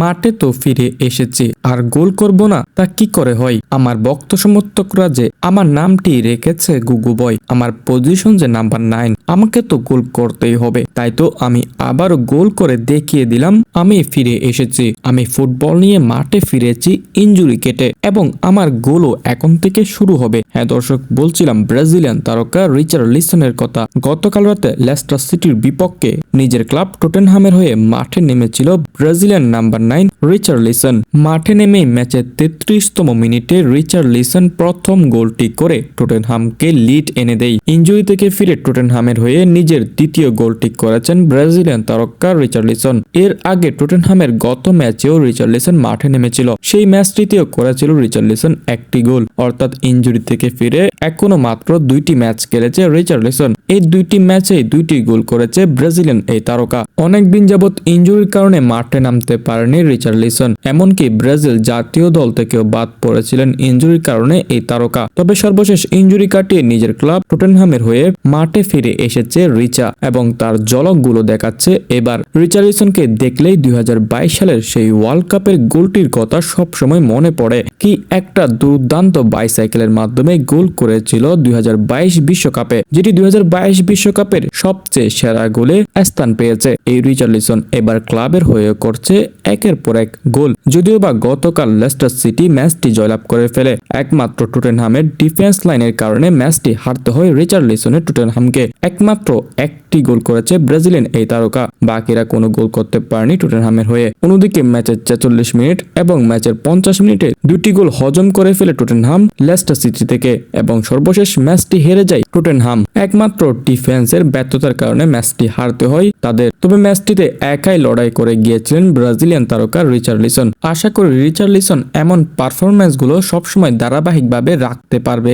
মাঠে তো ফিরে এসেছি, আর গোল করব না, তা কি করে হয়? আমার ভক্ত সমর্থকরা যে আমার নামটি রেখেছে গুগু বয়, আমার পজিশন যে নাম্বার নাইন আমাকে তো গোল করতেই হবে। তাই তো আমি আবারও গোল করে দেখিয়ে দিলাম, আমি ফিরে এসেছি। আমি ফুটবল নিয়ে মাঠে ফিরেছি ইঞ্জুরি কেটে, এবং আমার গোলও এখন থেকে শুরু হবে। হ্যাঁ দর্শক, বলছিলাম ব্রাজিলিয়ান তারকা রিচার্ড লিসনের কথা। গতকাল রাতে লেস্টার সিটির বিপক্ষে নিজের ক্লাব টোটেনহামের হয়ে মাঠে নেমেছিল Brazilian number nine Richarlison. মাঠে নেমেই ম্যাচের তেত্রিশতম মিনিটে রিচার্ড লিসন প্রথম গোলটি করে টোটেনহামকে লিড এনে দেয়। ইঞ্জুরি থেকে ফিরে টোটেনহামের হয়ে নিজের দ্বিতীয় গোলটি করেছেন ব্রাজিলিয়ান তারকা রিচার্ড লিসন। এর আগে টোটেনহামের গত ম্যাচেও রিচার্ড লিসন মাঠে নেমেছিল। সেই ম্যাচটিতেও করেছিল রিচার্ড লিসন একটি গোল। অর্থাৎ ইঞ্জুরি থেকে ফিরে এখনও মাত্র দুইটি ম্যাচ খেলেছে রিচার্ড লিসন। এই দুইটি ম্যাচে দুইটি গোল করেছে ব্রাজিলিয়ান এই তারকা। অনেকদিন যাবৎ ইঞ্জুরির কারণে মাঠে নামতে পারেনি রিচার্ড লিসন, এমনকি ব্রাজিল জাতীয় দল থেকেও বাদ পড়েছিলেন ইঞ্জুরির কারণে এই তারকা। তবে সর্বশেষ ইঞ্জুরি কাটিয়ে নিজের ক্লাব টোটেনহামের হয়ে মাঠে ফিরে এসেছে রিচা এবং তার জলকগুলো দেখাচ্ছে এবার। রিচার্লিসনকে দেখলেই দুই সালের সেই ওয়ার্ল্ড কাপের গোলটির কথা সবসময় মনে পড়ে। কি একটা দুর্দান্ত বাইসাইকেলের মাধ্যমে গোল করেছিল দুই বিশ্বকাপে, যেটি দুই বিশ্বকাপের সবচেয়ে সেরা গোলে স্থান পেয়েছে। এই রিচার্লিসন এবার ক্লাবের হয়ে করছে একের পর এক গোল। যদিও বা গতকাল লেস্টার সিটি ম্যাচটি জয়লাভ করে ফেলে, একমাত্র টুটেনহামের ডিফেন্স লাইনের কারণে ম্যাচটি হারতে হয় রিচার্ড রিচার্লিসনের টুটেনহামকে। একমাত্র একটি গোল করেছে ব্রাজিলিয়ান এই তারকা। বাকিরা কোনো গোল করতে পারেনি টুটেনহামের হয়ে। অন্যদিকে ম্যাচের ছেচল্লিশ মিনিট এবং ম্যাচের পঞ্চাশ মিনিটে দুটি গোল হজম করে ফেলে টুটেনহাম লেস্টার সিটি থেকে এবং সর্বশেষ ম্যাচটি হেরে যায় টুটেনহাম। একমাত্র ডিফেন্সের ব্যর্থতার কারণে ম্যাচটি হারতে হয় তাদের। তবে ম্যাচটিতে একাই লড়াই করে গিয়েছিলেন ব্রাজিলিয়ান তারকা রিচার্লিসন। আশা করি রিচার্লিসন এমন পারফরম্যান্সগুলো সবসময় ধারাবাহিকভাবে রাখতে পারবে।